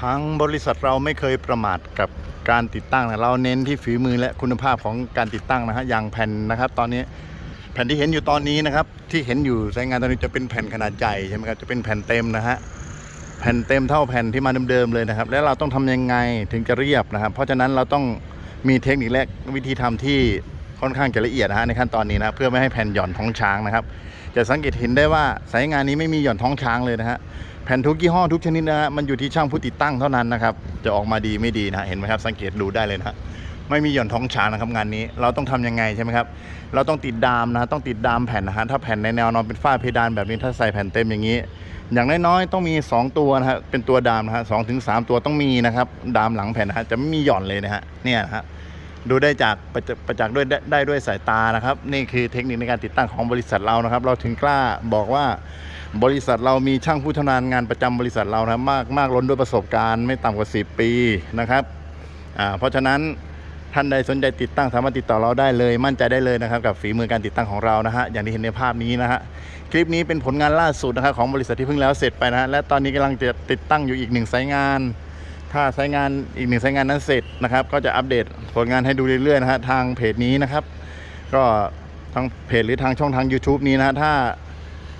ทางบริษัทเราไม่เคยประมาทกับการติดตั้งนะเราเน้นที่ฝีมือและคุณภาพของการติดตั้งนะฮะอย่างแผ่นนะครับ ตอนนี้แผ่นที่เห็นอยู่ตอนนี้นะครับ ที่เห็นอยู่ใช้งานตอนนี้จะเป็นแผ่นขนาดใหญ่ใช่ไหมครับจะเป็นแผ่นเต็มนะฮะแผ่นเต็มเท่าแผ่นที่มาเดิมๆเลยนะครับ แล้วเราต้องทำยังไงถึงจะเรียบนะครับ เพราะฉะนั้นเราต้องมีเทคนิคและวิธีทำที่ ค่อนข้างจะละเอียดนะฮะในขั้นตอนนี้นะเพื่อไม่ให้แผ่นหย่อนท้องช้างนะครับ จะสังเกตเห็นได้ว่าสายงานนี้ไม่มีหย่อนท้องช้างเลยนะฮะแผ่นทุกยี่ห้อทุกชนิดนะฮะมันอยู่ที่ช่างผู้ติดตั้งเท่านั้นนะครับจะออกมาดีไม่ดีนะเห็นไหมครับสังเกตดูได้เลยนะไม่มีหย่อนท้องช้างนะครับงานนี้เราต้องทำยังไงใช่ไหมครับเราต้องติดดามนะฮะต้องติดดามแผ่นนะฮะถ้าแผ่นในแนวนอนเป็นฝ้าเพดานแบบนี้ถ้าใส่แผ่นเต็มอย่างนี้ อย่างน้อยๆต้องมี 2 ตัวนะฮะเป็นตัวดามนะฮะสองถึงสามตัวต้องมีนะครับดามหลังแผ่นนะฮะจะไม่มีหย่อนเลยนะฮะเนี่ยนะฮะ ดูได้จากประจักษ์ด้วยได้ด้วยสายตานะครับ นี่คือเทคนิคในการติดตั้งของบริษัทเรานะครับ เราถึงกล้าบอกว่าบริษัทเรามีช่างผู้ชำนาญงานประจำบริษัทเรานะมากมากล้นด้วยประสบการณ์ไม่ต่ำกว่า 10 ปีนะครับเพราะฉะนั้นท่านใดสนใจติดตั้งสามารถติดต่อเราได้เลย มั่นใจได้เลยนะครับ กับฝีมือการติดตั้งของเรานะฮะอย่างที่เห็นในภาพนี้นะฮะคลิปนี้เป็นผลงานล่าสุดนะครับของบริษัทที่เพิ่งแล้วเสร็จไปนะฮะและตอนนี้กำลังจะติดตั้งอยู่อีกหนึ่งสายงาน ถ้าใช้งานอีกหนึ่งใช้งานนั้นเสร็จนะครับ ก็จะอัปเดตผลงานให้ดูเรื่อยๆนะฮะทางเพจนี้นะครับ ก็ทางเพจหรือทางช่องทาง YouTube นี้นะฮะถ้า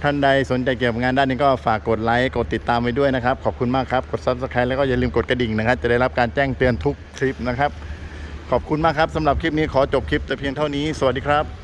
ท่านใดสนใจเกี่ยวกับงานด้านนี้ก็ฝากกดไลค์กดติดตามไว้ด้วยนะครับ ขอบคุณมากครับ กด Subscribe แล้วก็อย่าลืมกดกระดิ่งนะครับ จะได้รับการแจ้งเตือนทุกคลิปนะครับ ขอบคุณมากครับสำหรับคลิปนี้ขอจบคลิปแต่เพียงเท่านี้ สวัสดีครับ